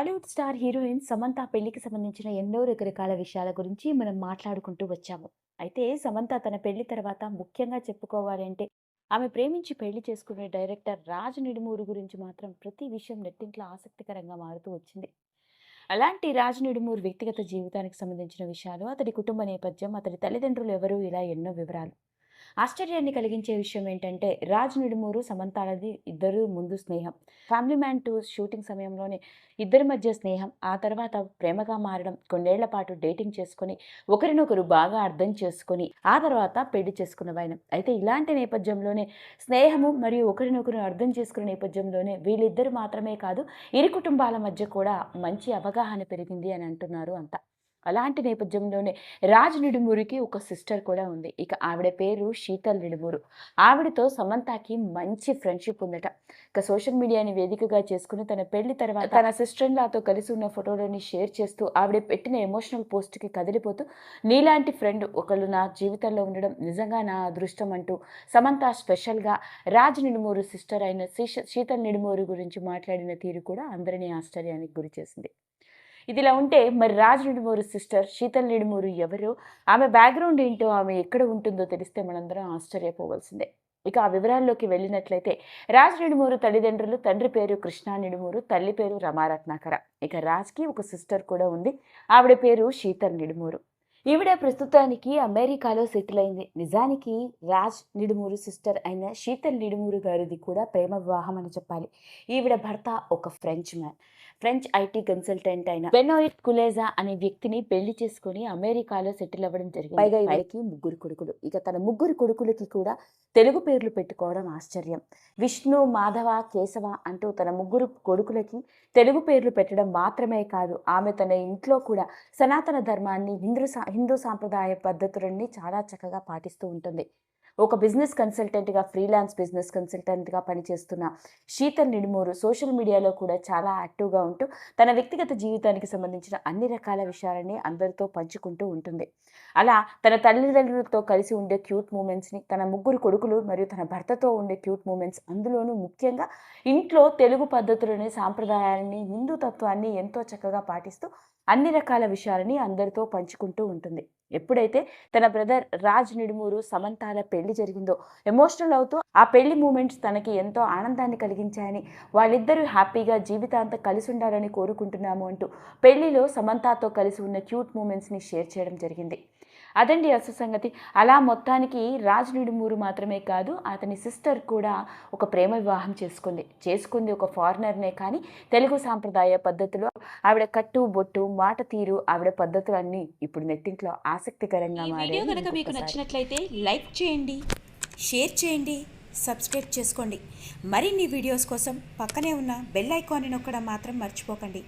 Tollywood star heroine Samantha పెళ్ళికి సంబంధించిన ఎన్నో రకరకాల విషయాల గురించి మనం మాట్లాడుకుంటూ వచ్చాము. అయితే సమంత తన పెళ్ళి తర్వాత ముఖ్యంగా చెప్పుకోవాలంటే ఆమె ప్రేమించి పెళ్ళి చేసుకునే డైరెక్టర్ రాజ్ నిడుమూరు గురించి మాత్రం ప్రతి విషయం నెట్టింట్లో ఆసక్తికరంగా మారుతూ వచ్చింది. అలాంటి రాజ్ నిడుమూరు వ్యక్తిగత జీవితానికి సంబంధించిన విషయాలు, అతడి కుటుంబ నేపథ్యం, అతడి తల్లిదండ్రులు ఎవరు ఇలా ఎన్నో వివరాలు. ఆశ్చర్యాన్ని కలిగించే విషయం ఏంటంటే రాజ్ నిడుమూరు సమంతాలది ఇద్దరు ముందు స్నేహం. ఫ్యామిలీ మ్యాన్ టూ షూటింగ్ సమయంలోనే ఇద్దరి మధ్య స్నేహం. ఆ తర్వాత ప్రేమగా మారడం కొన్నేళ్ళ పాటు డేటింగ్ చేసుకొని ఒకరినొకరు బాగా అర్థం చేసుకొని ఆ తర్వాత పెళ్ళి చేసుకున్న వైనం అయితే ఇలాంటి నేపథ్యంలోనే స్నేహము మరియు ఒకరినొకరు అర్థం చేసుకునే నేపథ్యంలోనే వీళ్ళిద్దరు మాత్రమే కాదు ఇరు కుటుంబాల మధ్య కూడా మంచి అవగాహన పెరిగింది అని అంటున్నారు అంతా. అలాంటి నేపథ్యంలోనే రాజ్ నిడుమూరికి ఒక సిస్టర్ కూడా ఉంది. ఇక ఆవిడ పేరు శీతల్ నిడుమూరు. ఆవిడతో సమంతకి మంచి ఫ్రెండ్షిప్ ఉందట. ఇక సోషల్ మీడియాని వేదికగా చేసుకుని తన పెళ్ళి తర్వాత తన సిస్టర్ లాతో కలిసి ఉన్న ఫోటోలని షేర్ చేస్తూ ఆవిడ పెట్టిన ఎమోషనల్ పోస్ట్కి కదిలిపోతూ నీలాంటి ఫ్రెండ్ ఒకళ్ళు నా జీవితంలో ఉండడం నిజంగా నా అదృష్టం అంటూ సమంత స్పెషల్గా రాజ్ నిడుమూరు సిస్టర్ అయిన శీతల్ నిడుమూరు గురించి మాట్లాడిన తీరు కూడా అందరినీ ఆశ్చర్యానికి గురి చేసింది. ఇదిలా ఉంటే మరి రాజ్ నిడుమూరు సిస్టర్ శీతల్ నిడుమూరు ఎవరు? ఆమె బ్యాక్గ్రౌండ్ ఏంటో ఆమె ఎక్కడ ఉంటుందో తెలిస్తే మనందరం ఆశ్చర్యపోవాల్సిందే. ఇక ఆ వివరాల్లోకి వెళ్ళినట్లయితే రాజ్ నిడుమూరు తల్లిదండ్రులు తండ్రి పేరు కృష్ణా నిడుమూరు తల్లి పేరు రమారత్నాకర. ఇక రాజ్కి ఒక సిస్టర్ కూడా ఉంది. ఆవిడ పేరు శీతల్ నిడుమూరు. ఈవిడ ప్రస్తుతానికి అమెరికాలో సెటిల్ అయింది నిజానికి రాజ్ నిడుమూరు సిస్టర్ అయిన శీతల్ నిడుమూరు గారిది కూడా ప్రేమ వివాహం అని చెప్పాలి. ఈవిడ భర్త ఒక French man. French IT consultant అయిన బెనోయిట్ కులేజా అనే వ్యక్తిని పెళ్ళి చేసుకుని అమెరికాలో సెటిల్ అవ్వడం జరిగింది. పైగా ఈవిడకి ముగ్గురు కొడుకులు. ఇక తన ముగ్గురు కొడుకులకి కూడా తెలుగు పేర్లు పెట్టుకోవడం ఆశ్చర్యం. విష్ణు మాధవ కేశవ అంటూ తన ముగ్గురు కొడుకులకి తెలుగు పేర్లు పెట్టడం మాత్రమే కాదు ఆమె తన ఇంట్లో కూడా సనాతన ధర్మాన్ని హిందూ హిందూ సాంప్రదాయ పద్ధతులన్నీ చాలా చక్కగా పాటిస్తూ ఉంటుంది. ఒక బిజినెస్ కన్సల్టెంట్గా ఫ్రీలాన్స్ బిజినెస్ కన్సల్టెంట్గా పనిచేస్తున్న శీతల్ నిడుమూరు సోషల్ మీడియాలో కూడా చాలా యాక్టివ్గా ఉంటూ తన వ్యక్తిగత జీవితానికి సంబంధించిన అన్ని రకాల విషయాలని అందరితో పంచుకుంటూ ఉంటుంది. అలా తన తల్లిదండ్రులతో కలిసి ఉండే క్యూట్ మూమెంట్స్ని తన ముగ్గురు కొడుకులు మరియు తన భర్తతో ఉండే క్యూట్ మూమెంట్స్ అందులోనూ ముఖ్యంగా ఇంట్లో తెలుగు పద్ధతులని సాంప్రదాయాలని హిందూ తత్వాన్ని ఎంతో చక్కగా పాటిస్తూ అన్ని రకాల విషయాలని అందరితో పంచుకుంటూ ఉంటుంది. ఎప్పుడైతే తన బ్రదర్ రాజ్ నిడుమూరు సమంతాల పెళ్ళి జరిగిందో ఎమోషనల్ అవుతూ ఆ పెళ్ళి మూమెంట్స్ తనకి ఎంతో ఆనందాన్ని కలిగించాయని వాళ్ళిద్దరూ హ్యాపీగా జీవితాంతం కలిసి ఉండాలని కోరుకుంటున్నాము అంటూ పెళ్ళిలో సమంతాతో కలిసి ఉన్న క్యూట్ మూమెంట్స్ని షేర్ చేయడం జరిగింది. అదండి అసలు సంగతి. అలా మొత్తానికి రాజ్ నిడుమూరు మాత్రమే కాదు అతని సిస్టర్ కూడా ఒక ప్రేమ వివాహం చేసుకుంది. చేసుకుంది ఒక ఫారినర్నే కానీ తెలుగు సాంప్రదాయ పద్ధతిలో ఆవిడ కట్టు బొట్టు మాట తీరు ఆవిడ పద్ధతులన్నీ ఇప్పుడు నెట్టింట్లో ఆసక్తికరంగా వీడియో కనుక మీకు. నచ్చినట్లయితే లైక్ చేయండి షేర్ చేయండి సబ్స్క్రైబ్ చేసుకోండి. మరిన్ని వీడియోస్ కోసం పక్కనే ఉన్న బెల్ ఐకాన్ని నొక్కడం మాత్రం మర్చిపోకండి.